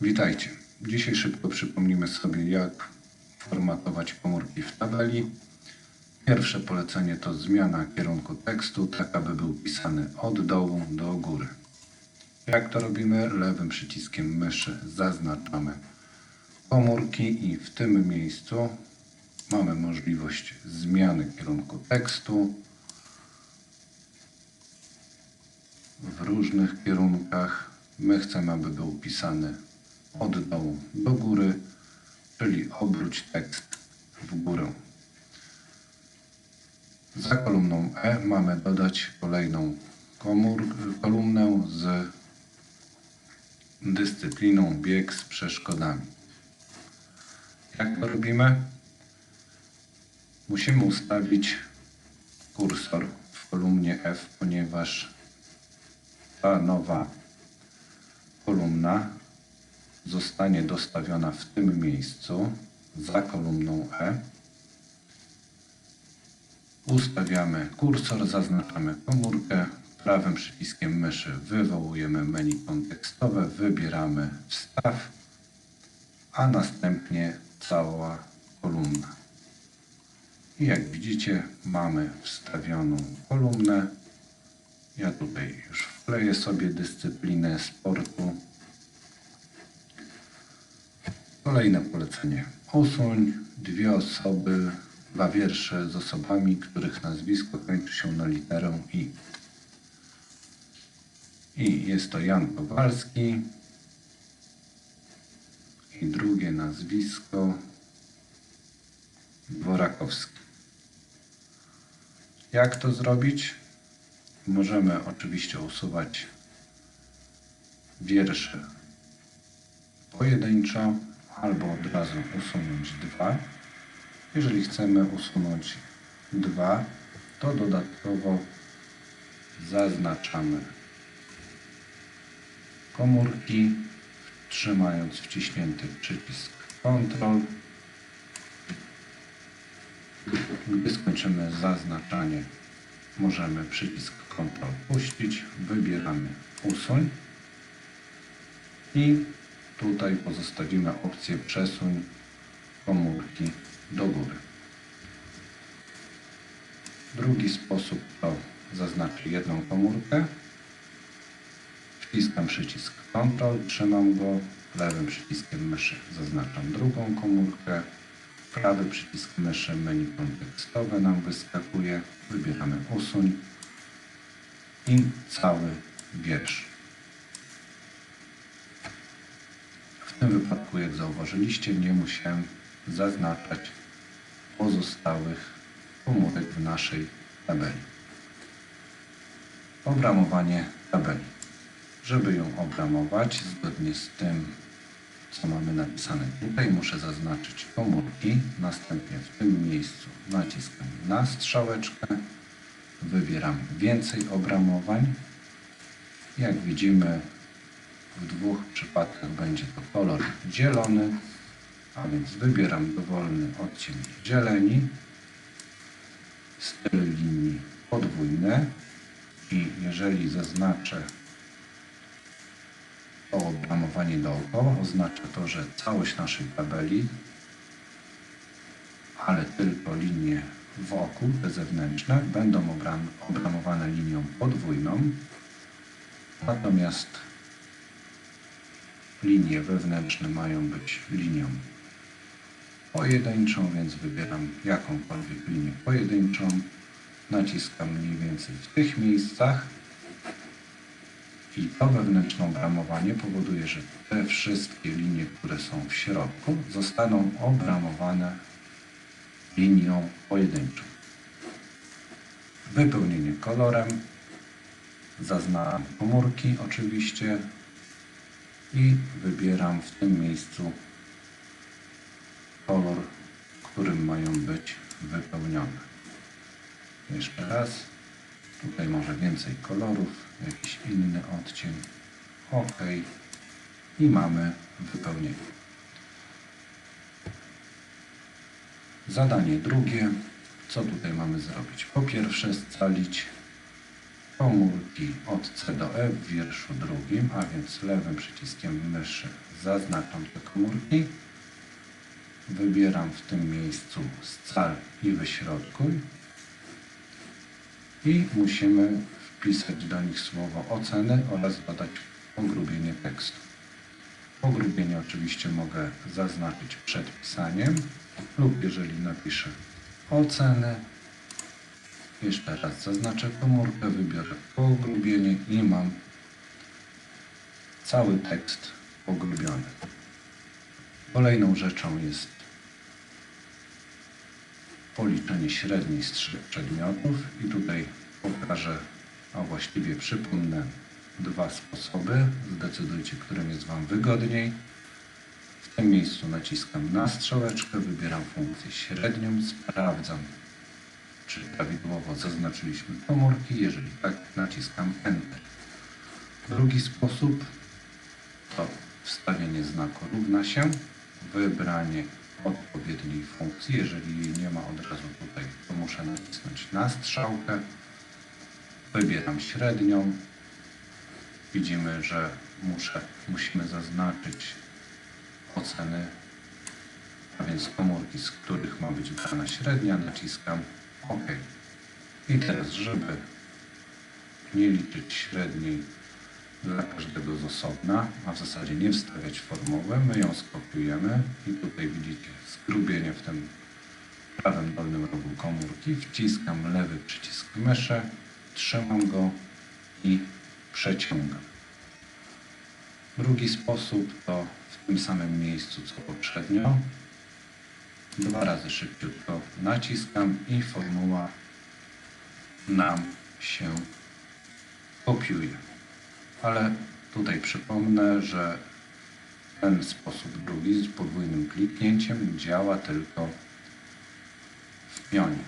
Witajcie. Dzisiaj szybko przypomnimy sobie, jak formatować komórki w tabeli. Pierwsze polecenie to zmiana kierunku tekstu, tak aby był pisany od dołu do góry. Jak to robimy? Lewym przyciskiem myszy zaznaczamy komórki i w tym miejscu mamy możliwość zmiany kierunku tekstu w różnych kierunkach. My chcemy, aby był pisany od dołu do góry, czyli obróć tekst w górę. Za kolumną E mamy dodać kolejną komór, kolumnę z dyscypliną bieg z przeszkodami. Jak to robimy? Musimy ustawić kursor w kolumnie F, ponieważ ta nowa kolumna zostanie dostawiona w tym miejscu za kolumną E. Ustawiamy kursor, zaznaczamy komórkę, prawym przyciskiem myszy wywołujemy menu kontekstowe, wybieramy wstaw, a następnie cała kolumna. I jak widzicie, mamy wstawioną kolumnę. Ja tutaj już wkleję sobie dyscyplinę sportu. Kolejne polecenie. Usuń dwie osoby, dwa wiersze z osobami, których nazwisko kończy się na literę I. I jest to Jan Kowalski. I drugie nazwisko Dworakowski. Jak to zrobić? Możemy oczywiście usuwać wiersze pojedynczo albo od razu usunąć dwa. Jeżeli chcemy usunąć dwa, to dodatkowo zaznaczamy komórki, trzymając wciśnięty przycisk Ctrl. Gdy skończymy zaznaczanie, możemy przycisk Ctrl puścić, wybieramy usuń i tutaj pozostawimy opcję przesuń komórki do góry. Drugi sposób to zaznaczę jedną komórkę, wciskam przycisk Ctrl, trzymam go, lewym przyciskiem myszy zaznaczam drugą komórkę, prawy przycisk myszy menu kontekstowe nam wyskakuje, wybieramy usuń i cały wiersz. W tym wypadku, jak zauważyliście, nie musiałem zaznaczać pozostałych komórek w naszej tabeli. Obramowanie tabeli. Żeby ją obramować zgodnie z tym, co mamy napisane tutaj, muszę zaznaczyć komórki. Następnie w tym miejscu naciskam na strzałeczkę. Wybieram więcej obramowań. Jak widzimy, w dwóch przypadkach będzie to kolor zielony, a więc wybieram dowolny odcień zieleni, styl linii podwójne i jeżeli zaznaczę to obramowanie dookoła, oznacza to, że całość naszej tabeli, ale tylko linie wokół, te zewnętrzne, będą obram obramowane linią podwójną, natomiast linie wewnętrzne mają być linią pojedynczą, więc wybieram jakąkolwiek linię pojedynczą. Naciskam mniej więcej w tych miejscach i to wewnętrzne obramowanie powoduje, że te wszystkie linie, które są w środku, zostaną obramowane linią pojedynczą. Wypełnienie kolorem. Zaznaczam komórki oczywiście i wybieram w tym miejscu kolor, którym mają być wypełnione. Jeszcze raz. Tutaj może więcej kolorów, jakiś inny odcień. OK. I mamy wypełnienie. Zadanie drugie. Co tutaj mamy zrobić? Po pierwsze scalić komórki od C do E w wierszu drugim, a więc lewym przyciskiem myszy zaznaczam te komórki. Wybieram w tym miejscu scal i wyśrodkuj. I musimy wpisać do nich słowo oceny oraz dodać pogrubienie tekstu. Pogrubienie oczywiście mogę zaznaczyć przed pisaniem lub jeżeli napiszę oceny, jeszcze raz zaznaczę komórkę, wybiorę pogrubienie i mam cały tekst pogrubiony. Kolejną rzeczą jest policzenie średniej z trzech przedmiotów i tutaj pokażę, a właściwie przypomnę dwa sposoby. Zdecydujcie, którym jest Wam wygodniej. W tym miejscu naciskam na strzałeczkę, wybieram funkcję średnią, sprawdzam, czy prawidłowo zaznaczyliśmy komórki. Jeżeli tak, naciskam Enter. Drugi sposób to wstawienie znaku równa się, wybranie odpowiedniej funkcji. Jeżeli jej nie ma od razu tutaj, to muszę nacisnąć na strzałkę. Wybieram średnią. Widzimy, że muszę, musimy zaznaczyć oceny, a więc komórki, z których ma być brana średnia. Naciskam OK. I teraz, żeby nie liczyć średniej dla każdego z osobna, a w zasadzie nie wstawiać formuły, my ją skopiujemy i tutaj widzicie skrubienie w tym prawym dolnym rogu komórki, wciskam lewy przycisk myszy, trzymam go i przeciągam. Drugi sposób to w tym samym miejscu co poprzednio. Dwa razy szybciutko naciskam i formuła nam się kopiuje. Ale tutaj przypomnę, że ten sposób drugi z podwójnym kliknięciem działa tylko w pionie.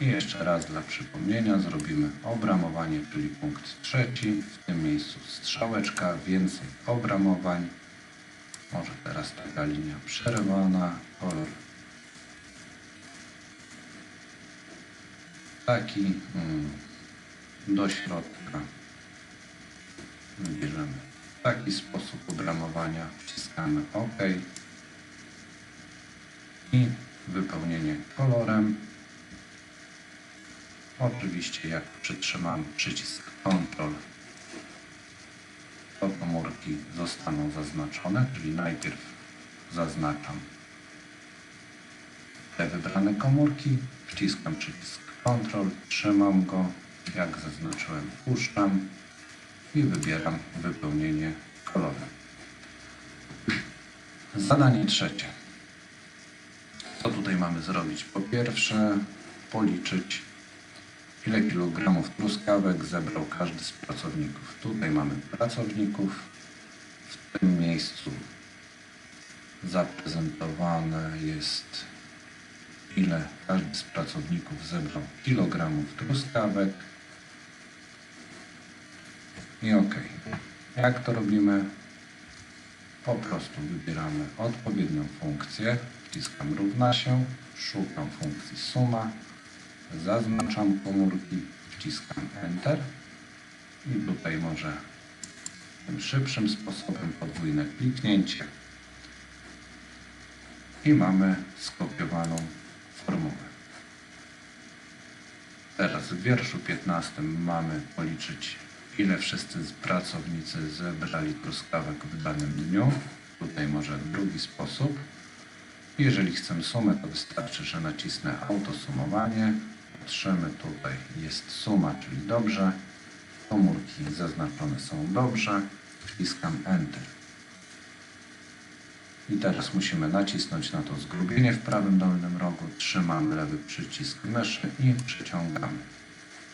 I jeszcze raz dla przypomnienia zrobimy obramowanie, czyli punkt trzeci. W tym miejscu strzałeczka, więcej obramowań. Może teraz taka linia przerwana, kolor taki mm, do środka. Wybierzemy taki sposób obramowania, wciskamy OK i wypełnienie kolorem. Oczywiście jak przytrzymam przycisk Ctrl, to komórki zostaną zaznaczone, czyli najpierw zaznaczam te wybrane komórki, wciskam przycisk Ctrl, trzymam go, jak zaznaczyłem, puszczam i wybieram wypełnienie kolorem. Zadanie trzecie. Co tutaj mamy zrobić? Po pierwsze, policzyć ile kilogramów truskawek zebrał każdy z pracowników. Tutaj mamy pracowników. W tym miejscu zaprezentowane jest ile każdy z pracowników zebrał kilogramów truskawek. I ok. Jak to robimy? Po prostu wybieramy odpowiednią funkcję, wciskam równa się, szukam funkcji suma, zaznaczam komórki, wciskam Enter i tutaj może tym szybszym sposobem podwójne kliknięcie i mamy skopiowaną Teraz w wierszu 15 mamy policzyć ile wszyscy pracownicy zebrali truskawek w danym dniu. Tutaj może drugi sposób. Jeżeli chcę sumę, to wystarczy, że nacisnę autosumowanie. Patrzymy, tutaj jest suma, czyli dobrze. Komórki zaznaczone są dobrze. Wciskam Enter. I teraz musimy nacisnąć na to zgrubienie w prawym dolnym rogu. Trzymamy lewy przycisk myszy i przeciągamy.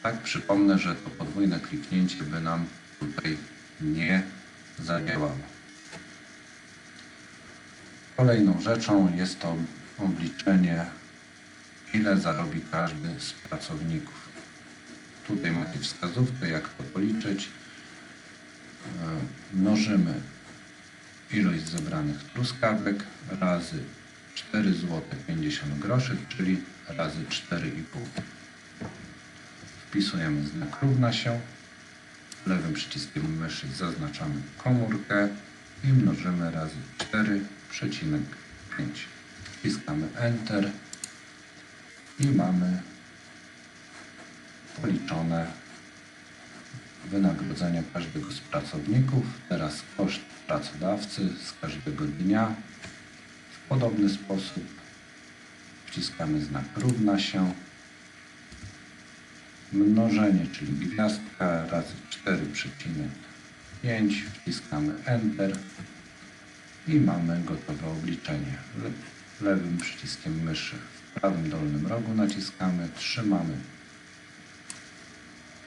Tak, przypomnę, że to podwójne kliknięcie by nam tutaj nie zadziałało. Kolejną rzeczą jest to obliczenie, ile zarobi każdy z pracowników. Tutaj macie wskazówkę, jak to policzyć. E, Mnożymy ilość zebranych truskawek razy 4 zł 50 groszy, czyli razy 4,5. Wpisujemy znak równa się. Lewym przyciskiem myszy zaznaczamy komórkę i mnożymy razy 4,5. Wciskamy Enter i mamy policzone wynagrodzenia każdego z pracowników. Teraz koszt pracodawcy z każdego dnia. W podobny sposób wciskamy znak równa się. Mnożenie, czyli gwiazdka razy 4,5. Wciskamy Enter i mamy gotowe obliczenie. Le lewym przyciskiem myszy w prawym dolnym rogu naciskamy, trzymamy,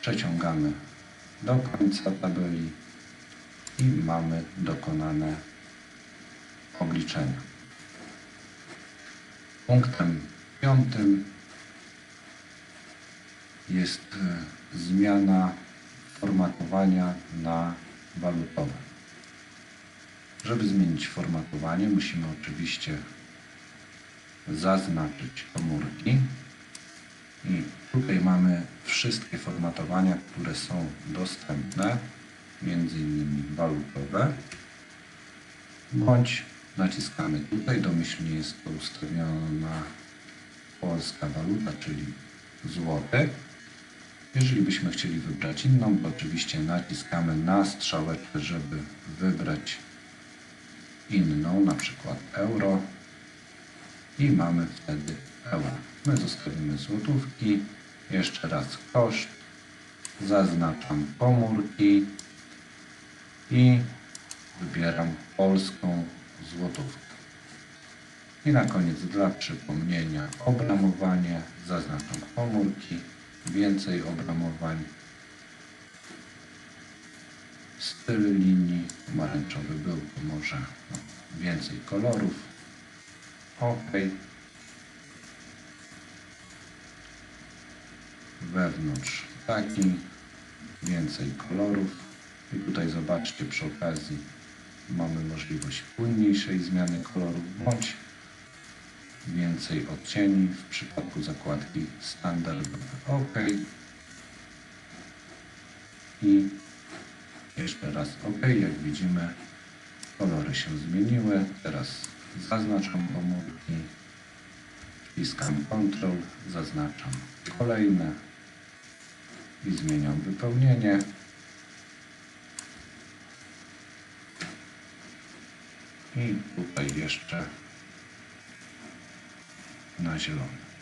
przeciągamy do końca tabeli i mamy dokonane obliczenia. Punktem piątym jest e, zmiana formatowania na walutowe. Żeby zmienić formatowanie, musimy oczywiście zaznaczyć komórki i tutaj mamy wszystkie formatowania, które są dostępne, między innymi walutowe, bądź naciskamy tutaj, domyślnie jest to ustawiona polska waluta, czyli złoty. Jeżeli byśmy chcieli wybrać inną, to oczywiście naciskamy na strzałeczkę, żeby wybrać inną, na przykład euro. I mamy wtedy My zostawimy złotówki, jeszcze raz koszt, zaznaczam komórki. I wybieram polską złotówkę. I na koniec dla przypomnienia obramowanie, zaznaczam komórki, więcej obramowań, styl linii, pomarańczowy był, może więcej kolorów, OK. Wewnątrz taki, więcej kolorów i tutaj zobaczcie przy okazji mamy możliwość płynniejszej zmiany kolorów bądź więcej odcieni w przypadku zakładki standardowe. OK. I jeszcze raz OK. Jak widzimy, kolory się zmieniły. Teraz zaznaczam komórki, wciskam Ctrl, zaznaczam kolejne i zmieniam wypełnienie. I tutaj jeszcze na zielono.